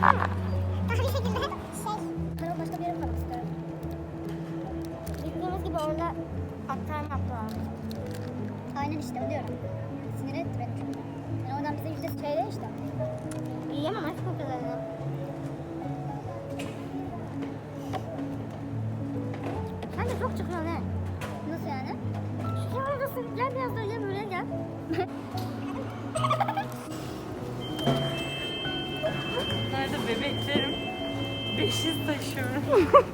Bir şekilde şey. Ben başka bir yere koymak istiyorum. Bildiğimiz gibi orada aktarma yaptılar. Aynen işte o diyorum. Sinir etti beni çünkü. Yani oradan bize yüzde söyle işte. Yiyemem artık o kadarını. Sen de çok çıkıyorsun he. Nasıl yani? Şu oradasın. Gel biraz da gel böyle gel. Beşiz taşıyorum.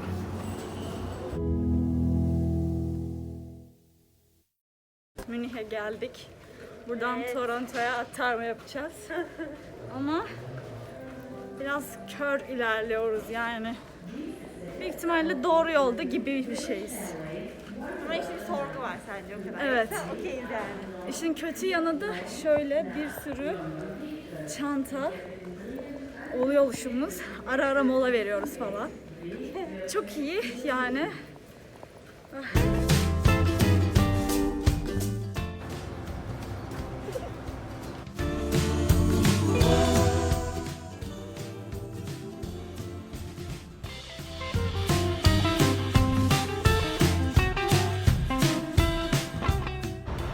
Münih'e geldik. Buradan Toronto'ya aktarma yapacağız. Ama biraz kör ilerliyoruz yani. Büyük ihtimalle doğru yolda gibi bir şeyiz. Ama işte bir sorgu var sence o kadar. Evet. Okeyiz yani. İşin kötü yanı da şöyle bir sürü çanta oluyormuşumuz. Ara ara mola veriyoruz falan. Çok iyi yani.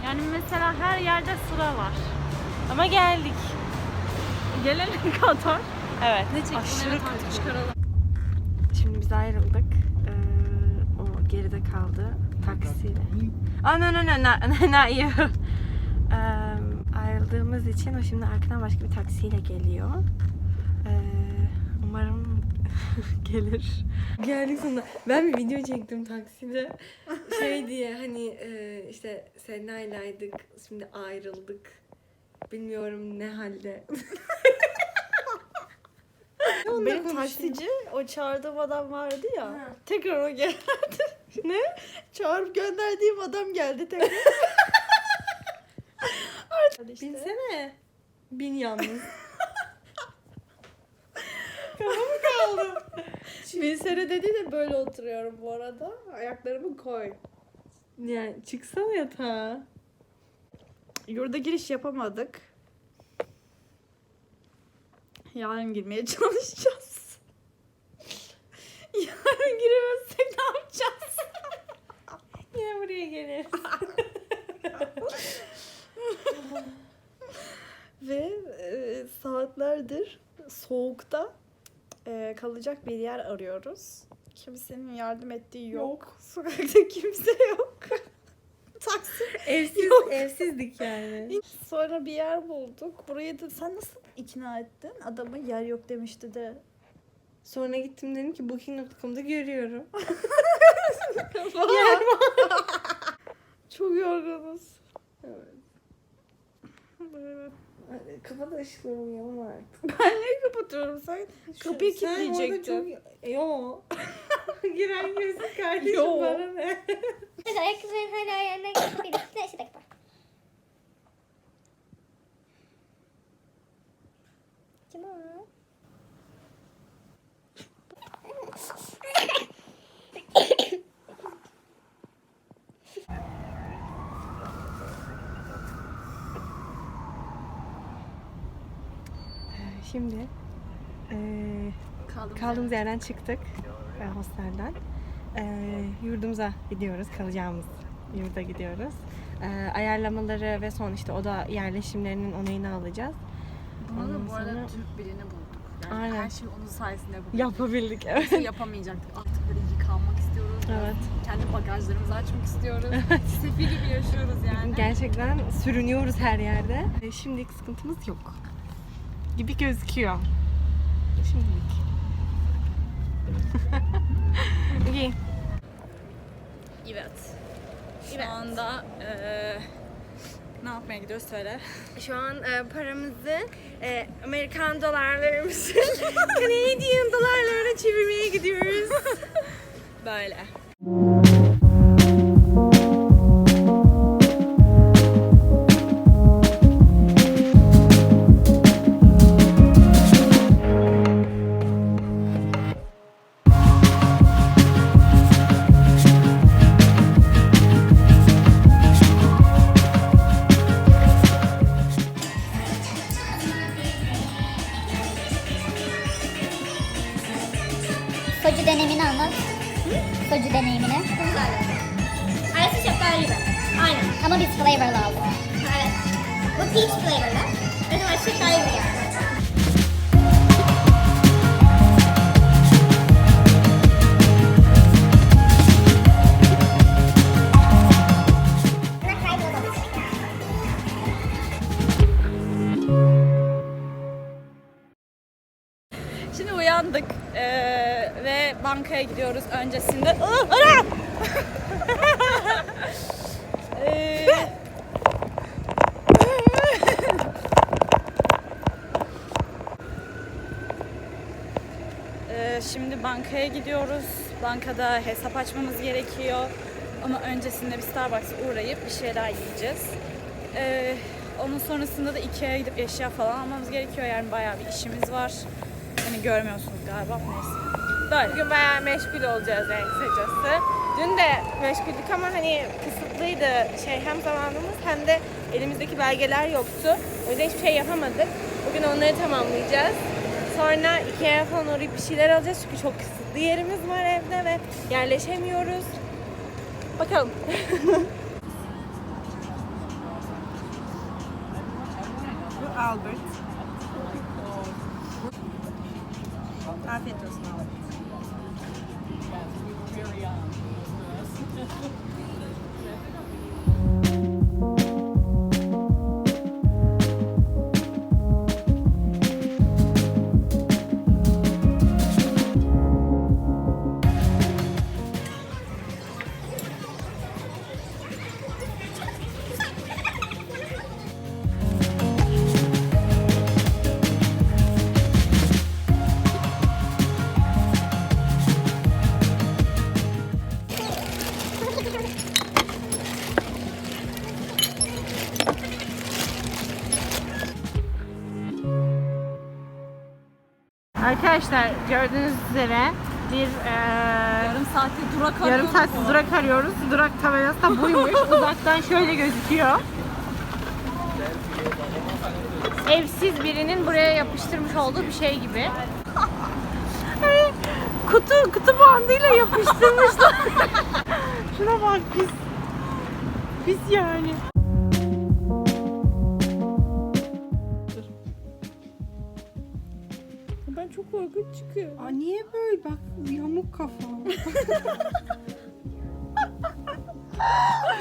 Yani mesela her yerde sıra var. Ama geldik. Gelene kadar Evet. aşırı kötü. çıkaralım. Şimdi biz ayrıldık. Ee, o geride kaldı taksiyle. Aa no no no no no, you. Ee, ayrıldığımız için o şimdi arkadan başka bir taksiyle geliyor. Ee, umarım gelir. Geldik sonunda. Ben bir video çektim takside. Şey diye hani e, işte Sena'ylaydık şimdi ayrıldık. Bilmiyorum ne halde. Benim taksici o çağırdığım adam vardı ya. Tekrar o geldi. ne? Çağırıp gönderdiğim adam geldi tekrar. Artık işte. Binsene. Bin yalnız. Bilsene dedi de böyle oturuyorum bu arada. Ayaklarımı koy. Yani çıksana yatağa. Yurda giriş yapamadık. Yarın girmeye çalışacağız. Yarın giremezsek ne yapacağız? Yine buraya gelir. Ve e, saatlerdir soğukta e, kalacak bir yer arıyoruz. Kimsenin yardım ettiği yok. Sokakta kimse yok. Taksi. Evsiz, Yok. evsizdik yani. Sonra bir yer bulduk. Burayı da sen nasıl ikna ettin? Adama yer yok demişti de. Sonra gittim dedim ki booking.com'da görüyorum. Yer Çok yorgunuz. Evet. Kapat ışıkları uyuyalım artık. Ben niye kapatıyorum sen? Kapıyı Sen orada kilitleyecektin. Çok... Yo. Giren girsin kardeşim Yo. bana ne? Ayakkabıların hala yerine bir de işte dakika. Kim o? Şimdi eee kaldığımız yerden çıktık e, hostelden. Eee, yurdumuza gidiyoruz, kalacağımız yurda gidiyoruz. Eee, ayarlamaları ve son işte oda yerleşimlerinin onayını alacağız. Ondan da bu arada sonra- Türk birini bulduk. Yani Aynen. her şey onun sayesinde bulduk. Yapabildik evet. Yoksa yapamayacaktık. Artık böyle yıkanmak istiyoruz. Evet. Kendi bagajlarımızı açmak istiyoruz. Sefil gibi yaşıyoruz yani. Gerçekten sürünüyoruz her yerde. E, Şimdilik sıkıntımız yok. Gibi gözüküyor. Şimdilik. İyi. Evet. Şu anda eee, ne yapmaya gidiyoruz söyle. Şu an e, paramızı e, Amerikan dolarlarımızı Canadian dolarlarına çevirmeye gidiyoruz. Böyle. Costco'cu deneyimini. Güzel. Arası şeftali gibi. Aynen. Ama biz flavorlı aldık. Evet. Bu peach flavorlı. Bizim arası şeftali gibi yani. Bankaya gidiyoruz öncesinde. Eee, Eee, şimdi bankaya gidiyoruz. Bankada hesap açmamız gerekiyor. Ama öncesinde bir Starbucks'a uğrayıp bir şeyler yiyeceğiz. Eee, onun sonrasında da Ikea'ya gidip eşya falan almamız gerekiyor. Yani bayağı bir işimiz var. Hani görmüyorsunuz galiba. Neyse. Böyle. Bugün bayağı meşgul olacağız yani kısacası. Dün de meşguldük ama hani kısıtlıydı şey hem zamanımız hem de elimizdeki belgeler yoktu. O yüzden hiçbir şey yapamadık. Bugün onları tamamlayacağız. Sonra Ikea'ya falan uğrayıp bir şeyler alacağız çünkü çok kısıtlı yerimiz var evde ve yerleşemiyoruz. Bakalım. Albert. Afiyet olsun Albert. very um, Arkadaşlar gördüğünüz üzere bir eee Yarım saatte durak yarım arıyoruz. saat durak arıyoruz. Durak tabelası da buymuş. Uzaktan şöyle gözüküyor. Evsiz birinin buraya yapıştırmış olduğu bir şey gibi. kutu kutu bandıyla yapıştırmışlar. Şuna bak biz. Biz yani. Korkunç çıkıyor. Aa, niye böyle bak yamuk kafa.